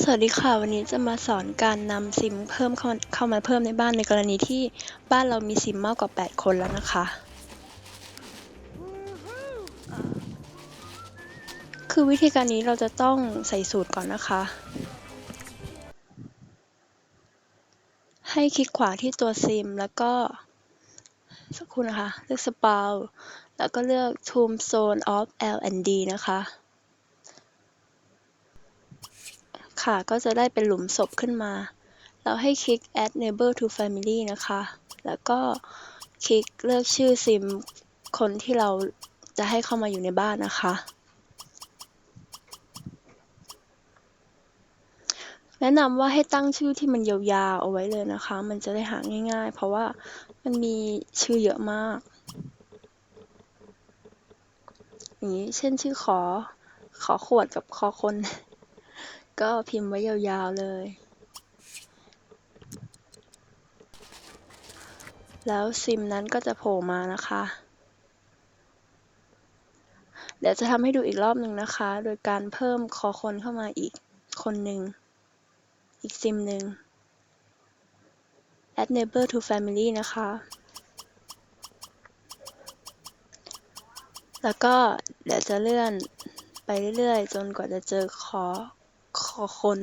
สวัสดีค่ะ วันนี้จะมาสอนการนำซิมเพิ่มเข้าเข้ามาเพิ่มในบ้านในกรณีที่บ้านเรามีซิมมากกว่า 8 คนแล้วนะคะ คือวิธีการนี้เราจะต้องใส่สูตรก่อนนะคะ ให้คลิกขวาที่ตัวซิมแล้วก็ สักครู่นะคะ เลือกสปาแล้วก็เลือก Tomb Zone of L&D นะคะ ค่ะ ก็จะได้เป็นหลุมศพขึ้นมา เราให้คลิก add neighbor to family นะคะ แล้วก็คลิกเลือกชื่อซิมคนที่เราจะให้เข้ามาอยู่ในบ้านนะคะแนะนำว่าให้ตั้งชื่อที่มันยาวๆเอาไว้เลยนะคะ มันจะได้หาง่าย ๆ เพราะว่ามันมีชื่อเยอะมาก อย่างนี้เช่นชื่อขอ ขอขวดกับขอคน ก็พิมพ์ไว้ยาวๆเลย แล้วซิมนั้นก็จะโผล่มานะคะ เดี๋ยวจะทำให้ดูอีกรอบหนึ่งนะคะ โดยการเพิ่มคอคนเข้ามาอีกคนหนึ่ง อีกซิมหนึ่ง add neighbor to family นะคะ แล้วก็เดี๋ยวจะเลื่อนไปเรื่อยๆ จนกว่าจะเจอขอ อคน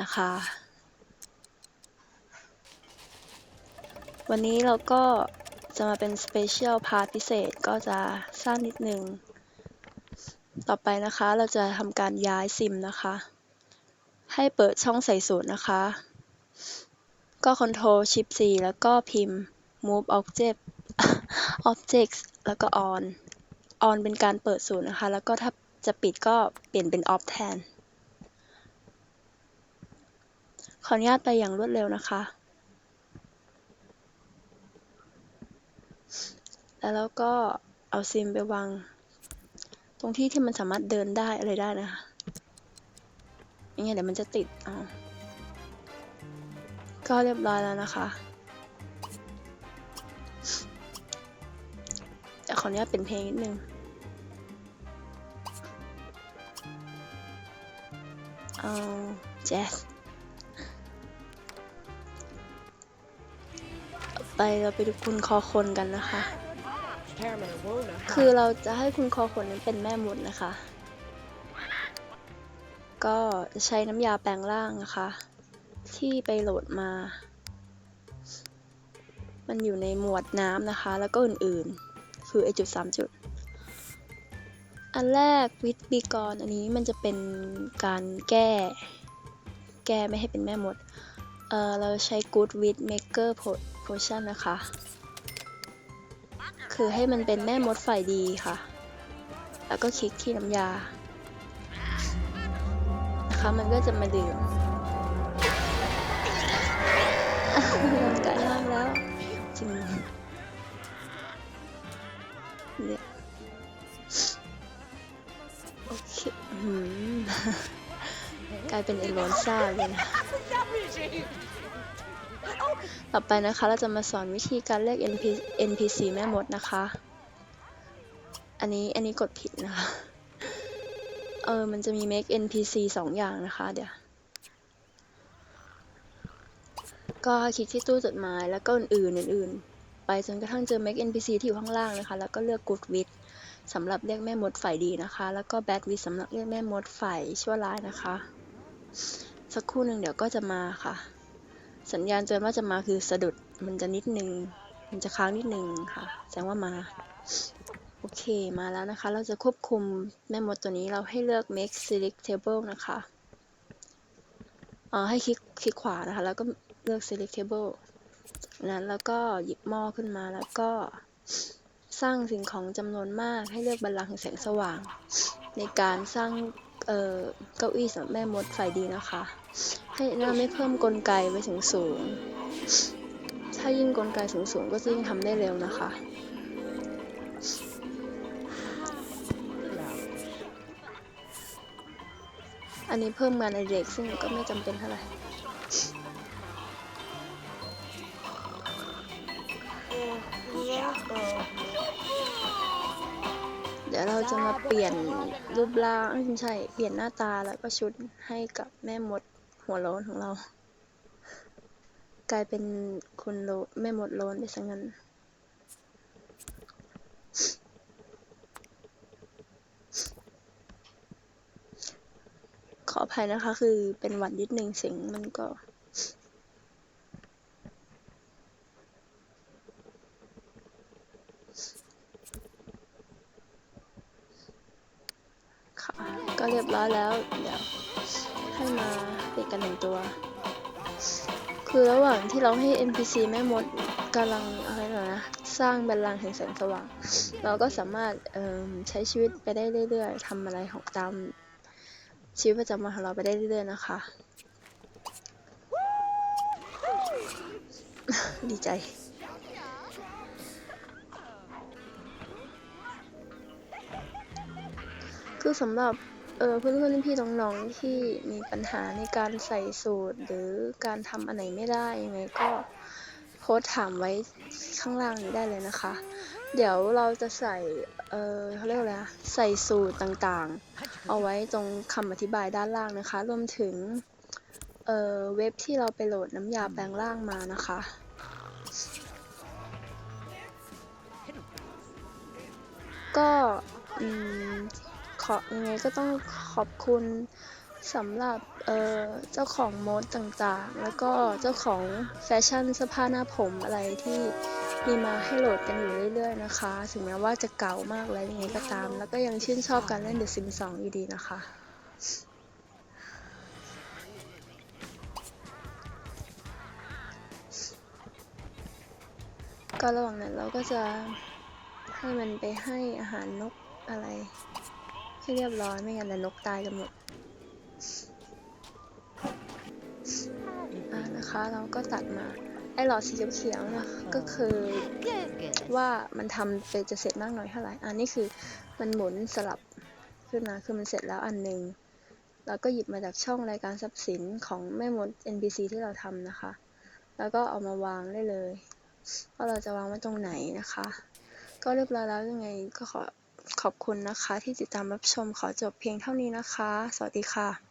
นะคะ วันนี้เราก็จะมาเป็น Special Part พิเศษก็จะสั้นนิดนึง ต่อไปนะคะเราจะทำการย้ายซิมนะคะ ให้เปิดช่องใส่สูตรนะคะ ก็ Ctrl Shift C แล้วก็พิมพ์ Move Object Objects แล้วก็ On On เป็นการเปิดสูตรนะคะ แล้วก็ถ้าจะปิดก็เปลี่ยนเป็น Off แทน ขออนุญาตไปอย่างรวดเร็วนะคะ แล้วเราก็เอาซิมไปวาง ตรงที่ที่มันสามารถเดินได้อะไรได้นะคะอย่างเงี้ยเดี๋ยวมันจะติดเอาก็เรียบร้อยแล้วนะคะจะขออนุญาตเป็นเพลงนิดนึงเอาแจ๊ส ไปเราไปดูคุณคอคนกันนะคะ คือเราจะให้คุณคอคนนั้นเป็นแม่มดนะคะ ก็จะใช้น้ำยาแปลงร่างนะคะ ที่ไปโหลดมา มันอยู่ในหมวดน้ำนะคะ แล้วก็อื่นๆ คือไอจุดสามจุด อันแรกวิทบีกรอันนี้มันจะเป็นการแก้ แก้ไม่ให้เป็นแม่มด เออเราใช้ Good Wit Maker Potion นะคะ คือให้มันเป็นแม่มดฝ่ายดีค่ะ แล้วก็คลิกที่น้ำยา นะคะมันก็จะมาดื่มไก่ห้ามแล้วจริงเนี่ยโอเคกลายเป็นเอโลนซ่าเลยนะ ต่อไปนะคะเราจะมาสอนวิธีการเรียก NPC แม่มดนะคะ อันนี้อันนี้กดผิดนะคะ เออมันจะมี make NPC สองอย่างนะคะ เดี๋ยว ก็คลิกที่ตู้จดหมายแล้วก็อื่นๆอื่นๆไปจนกระทั่งเจอ make NPC ที่อยู่ข้างล่างนะคะ แล้วก็เลือก good wit สำหรับเรียกแม่มดฝ่ายดีนะคะ แล้วก็ bad wit สำหรับเรียกแม่มดฝ่ายชั่วร้ายนะคะ สักครู่หนึ่งเดี๋ยวก็จะมาค่ะ สัญญาณเตือนว่าจะมาคือสะดุดมันจะนิดนึง มันจะค้างนิดนึงค่ะ แสดงว่ามา โอเคมาแล้วนะคะ เราจะควบคุมแม่มดตัวนี้เราให้เลือก make select table นะคะเอ่อให้คลิกคลิกขวานะคะ แล้วก็เลือก select table นั้นแล้วก็หยิบหม้อขึ้นมาแล้วก็สร้างสิ่งของจำนวนมากให้เลือกบัลลังก์แห่งแสงสว่าง ในการสร้าง เอ่อเก้าอี้สำหรับแม่มดฝ่ายดีนะคะ ให้น่าไม่เพิ่มกลไกไว้ถึงสูง ถ้ายิ่งกลไกสูงสูงๆก็จะยิ่งทำได้เร็วนะคะ อันนี้เพิ่มงานอดิเรกซึ่งก็ไม่จำเป็นเท่าไหร่ เดี๋ยวเราจะมาเปลี่ยนรูปร่างไม่ใช่ เปลี่ยนหน้าตาแล้วก็ชุดให้กับแม่มดหัวโล้นของเรา กลายเป็นคุณโลแม่มดโล้นไปซะงั้นขออภัยนะคะ คือเป็นหวัดนิดหนึ่งเสียงมันก็ ค่ะ ก็ เรียบร้อยแล้ว เดี๋ยวให้มาเปลี่ยนกันหนึ่งตัว คือระหว่างที่เราให้ NPC แม่มดกำลังอะไรนะสร้างบัลลังก์แห่งแสงสว่าง เราก็สามารถใช้ชีวิตไปได้เรื่อยๆทำอะไรของตามชีวิตประจำวันของเราไปได้เรื่อยๆนะคะ ดีใจคือสำหรับ เออเพื่อนๆพี่ๆน้องๆที่มีปัญหาในการใส่สูตร หรือการทำอันไหนไม่ได้ยังไงก็โพสถามไว้ข้างล่างนี้ได้เลยนะคะ เดี๋ยวเราจะใส่ เออเขาเรียกว่าอะไรใส่สูตรต่างๆ เอาไว้ตรงคำอธิบายด้านล่างนะคะ รวมถึง เออเว็บที่เราไปโหลดน้ำยาแปลงร่างมานะคะก็อืม ขอยังไงก็ต้องขอบคุณสำหรับเอ่อเจ้าของโมดต่างๆ แล้วก็เจ้าของแฟชั่นเสื้อผ้าหน้าผมอะไรที่มีมาให้โหลดกันอยู่เรื่อย ๆ นะคะ ถึงแม้ว่าจะเก่ามากแล้วยังไงก็ตาม แล้วก็ยังชื่นชอบการเล่น The Sims 2 อยู่ดีนะคะ ก็ระหว่างนั้นเราก็จะให้มันไปให้อาหารนกอะไร ให้เรียบร้อยไม่งั้นนกตายกันหมดนะคะเราก็ตัดมาไอ้หลอดสีเขียวๆนะก็คือว่ามันทำไปจะเสร็จมากน้อยเท่าไหร่อันนี้คือมันหมุนสลับขึ้นมาคือมันเสร็จแล้วอันหนึ่งแล้วก็หยิบมาจากช่องรายการทรัพย์สินของแม่มด NPC ที่เราทำนะคะ แล้วก็เอามาวางได้เลยว่าเราจะวางไว้ตรงไหนนะคะ ก็เรียบร้อยแล้วยังไงก็ขอ ขอบคุณนะคะที่ติดตามรับชม ขอจบเพียงเท่านี้นะคะ สวัสดีค่ะ